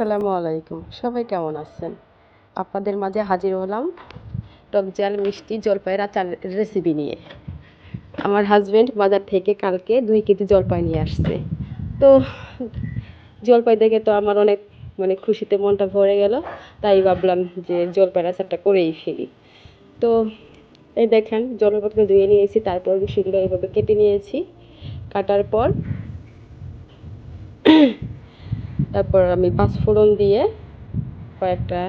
আসসালামু আলাইকুম। সবাই কেমন আছেন? আপনাদের মাঝে হাজির হলাম টক জাল মিষ্টি জলপাইয়ের আচার রেসিপি নিয়ে। আমার হাজব্যান্ড বাজার থেকে কালকে দুই কেজি জলপাই নিয়ে আসছে। তো জলপাই দেখে তো আমার অনেক মানে খুশিতে মনটা ভরে গেল, তাই ভাবলাম যে জলপাইয়ের আচারটা করেই ফেলি। তো এই দেখেন জলপত্র ধুয়ে নিয়েছি, তারপর সেগুলো এইভাবে কেটে নিয়েছি। কাটার পর তারপর আমি পাঁচফোড়ন দিয়ে কয়েকটা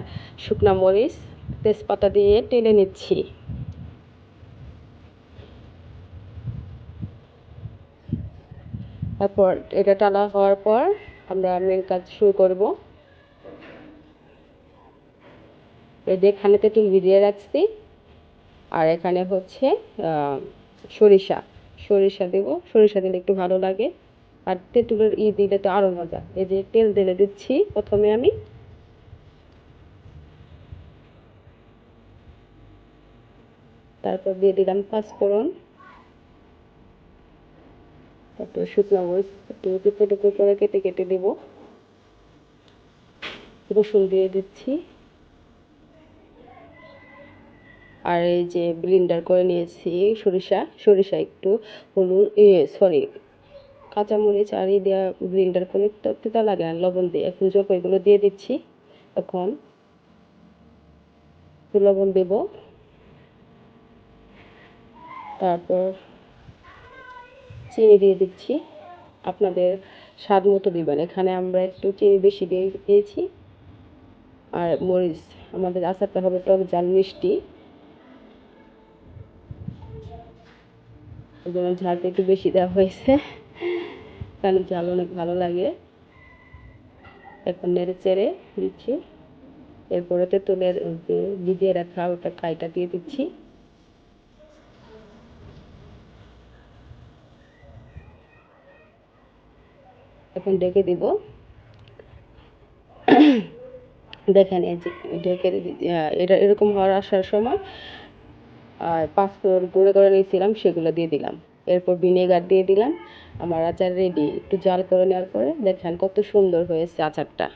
শুকনা মরিচ তেজপাতা দিয়ে টেলে নিচ্ছি। তারপর এটা টালা হওয়ার পর আমরা মেন কাজ শুরু করব। এই যে এখানে তেঁতুল ভিজিয়ে রাখছি। আর এখানে হচ্ছে সরিষা। সরিষা দেব। সরিষা দিলে একটু ভালো লাগে। আর তেঁতুলের ই দিলে তো আরও মজা। এই যে তেল ঢেলে দিচ্ছি, প্রথমে আমি। তারপর দিয়ে দিলাম পাঁচফোড়ন। তারপর শুকনো মরিচ, একটু টুকরো টুকরো করে কেটে কেটে দেব। রসুন দিয়ে দিচ্ছি। আর এই যে ব্লিন্ডার করে নিয়েছি সরিষা। সরিষা একটু হলুদ এ সরি কাঁচামরিচ আর এই দেওয়া ব্লিন্ডার করে তেতা লাগে না লবণ দিয়ে। এখন এগুলো দিয়ে দিচ্ছি, এখন লবণ দেব। তারপর চিনি দিয়ে দিচ্ছি। আপনাদের স্বাদ মতো দেবেন। এখানে আমরা একটু চিনি বেশি দিয়ে দিয়েছি। আর মরিচ, আমাদের আচারটা হবে টক জাল মিষ্টি। ওই জন্য ঝালটা একটু বেশি দেওয়া হয়েছে। কারণ ঝাল অনেক ভালো লাগে। এখন নেড়ে চেড়ে দিচ্ছি। এরপরে তেঁতুলের ভিজিয়ে রাখা ওটা কাইটা দিয়ে দিচ্ছি। এখন ডেকে দিব। দেখেন এই যে ঢেকে এটা এরকম হওয়ার আসার সময় আর পাঁচফোড়ন গুঁড়ো করে নিয়েছিলাম, সেগুলো দিয়ে দিলাম। এরপর ভিনেগার দিয়ে দিলাম। আমার আচার রেডি একটু জাল করে নেওয়ার পরে দেখেন কত সুন্দর হয়েছে আচারটা।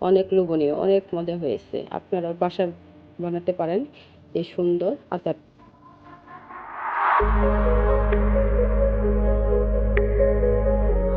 অনেক লোভনীয়, অনেক মজা হয়েছে। আপনারা বাসা বানাতে পারেন এই সুন্দর আচার।